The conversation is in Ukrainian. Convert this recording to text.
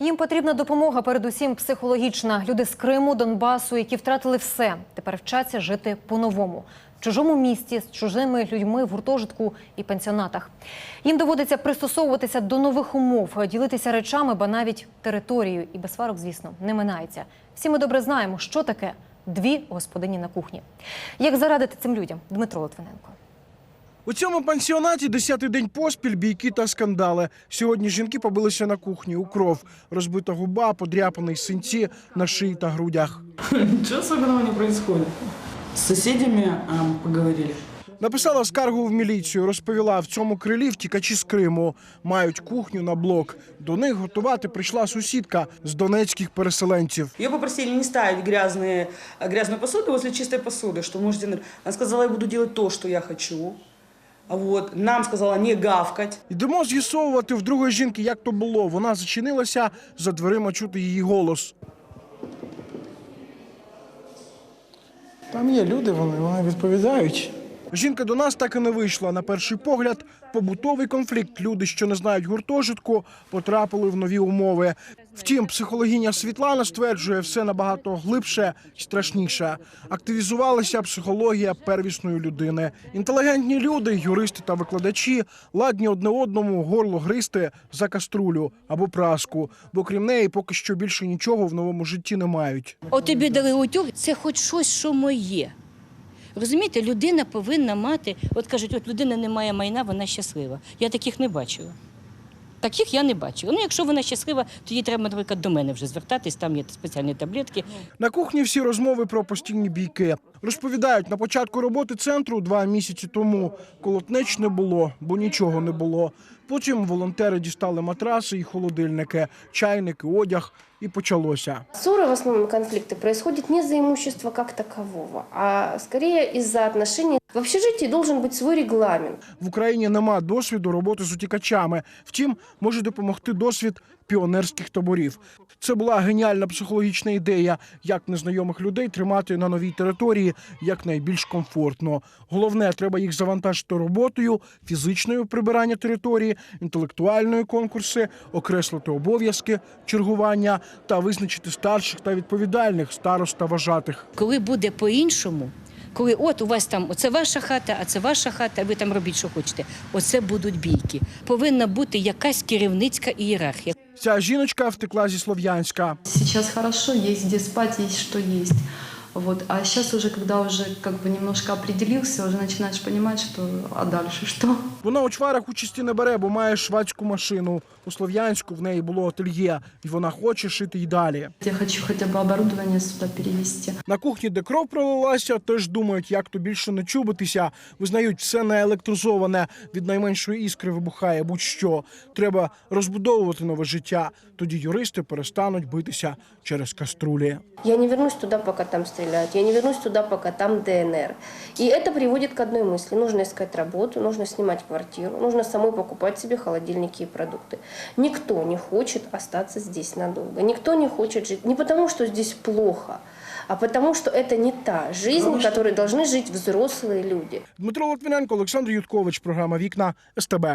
Їм потрібна допомога, передусім психологічна. Люди з Криму, Донбасу, які втратили все, тепер вчаться жити по-новому. В чужому місті з чужими людьми в гуртожитку і пенсіонатах. Їм доводиться пристосовуватися до нових умов, ділитися речами, ба навіть територією. І без сварок, звісно, не минається. Всі ми добре знаємо, що таке дві господині на кухні. Як зарадити цим людям? Дмитро Литвиненко. У цьому пансіонаті десятий день поспіль бійки та скандали. Сьогодні жінки побилися на кухні у кров. Розбита губа, подряпаний синці на шиї та грудях. Ничего особенного не происходит. С соседями а, поговорили. Написала скаргу в міліцію, розповіла, в цьому крилі втікачі з Криму. Мають кухню на блок. До них готувати прийшла сусідка з донецьких переселенців. Ее попросили не ставить грязные, грязную посуду возле чистой посуды, что можете... Она сказала, я буду делать то, что я хочу. А Вот. Нам сказала не гавкать. Йдемо з'ясовувати в другої жінки, як то було. Вона зачинилася, за дверима чути її голос. Там є люди, вони, вони відповідають. Жінка до нас так і не вийшла. На перший погляд, побутовий конфлікт. Люди, що не знають гуртожитку, потрапили в нові умови. Втім, психологиня Світлана стверджує, все набагато глибше і страшніше. Активізувалася психологія первісної людини. Інтелігентні люди, юристи та викладачі, ладні одне одному горло гристи за каструлю або праску, бо крім неї поки що більше нічого в новому житті не мають. От тобі дали утюг, це хоч щось, що моє. Розумієте, людина повинна мати, от кажуть, от людина не має майна, вона щаслива. Я таких не бачила. Таких я не бачила. Ну, якщо вона щаслива, то їй треба, наприклад, до мене вже звертатись, там є спеціальні таблетки. На кухні всі розмови про постійні бійки. Розповідають, на початку роботи центру два місяці тому колотнеч не було, бо нічого не було. Потім волонтери дістали матраси і холодильники, чайники, одяг, і почалося. Ссоры, в основном конфликты, происходят не за имущество как такового, а скорее из-за отношений. В общежитии должен быть свой регламент. В Україні нема досвіду роботи з утікачами. Втім, може допомогти досвід піонерських таборів. Це була геніальна психологічна ідея, як незнайомих людей тримати на новій території якнайбільш комфортно. Головне, треба їх завантажити роботою, фізичною прибирання території, інтелектуальною конкурси, окреслити обов'язки, чергування та визначити старших та відповідальних старост та вважатих. Коли буде по-іншому, коли от у вас там оце ваша хата, а це ваша хата, ви там робіть, що хочете. Оце будуть бійки. Повинна бути якась керівницька ієрархія. Ця жіночка втекла зі Слов'янська. Зараз хорошо, є де спать, є що есть. Вот. А сейчас уже, когда уже как бы немножко определился, уже начинаешь понимать, что а дальше что? Вона у чварах участі не бере, бо має швадську машину. У Слов'янську в неї було ательє, і вона хоче шити й далі. Я хочу хотя бы оборудование сюда перевести. На кухні, де кров пролилася, теж думають, як то більше не чубитися. Визнають, все не електризоване. Від найменшої іскри вибухає будь-що. Треба розбудовувати нове життя. Тоді юристи перестануть битися через каструлі. Я не вернусь туда, пока там стреляют. Я не вернусь туда, пока там ДНР. И это приводит к одной мысли. Нужно искать работу, нужно снимать квартиру, нужно самой покупать себе холодильники и продукты. Никто не хочет остаться здесь надолго. Никто не хочет жить. Не потому, что здесь плохо, а потому, что это не та жизнь, которой должны жить взрослые люди. Дмитро Литвиненко, Олександр Юткович. Програма Вікна СТБ.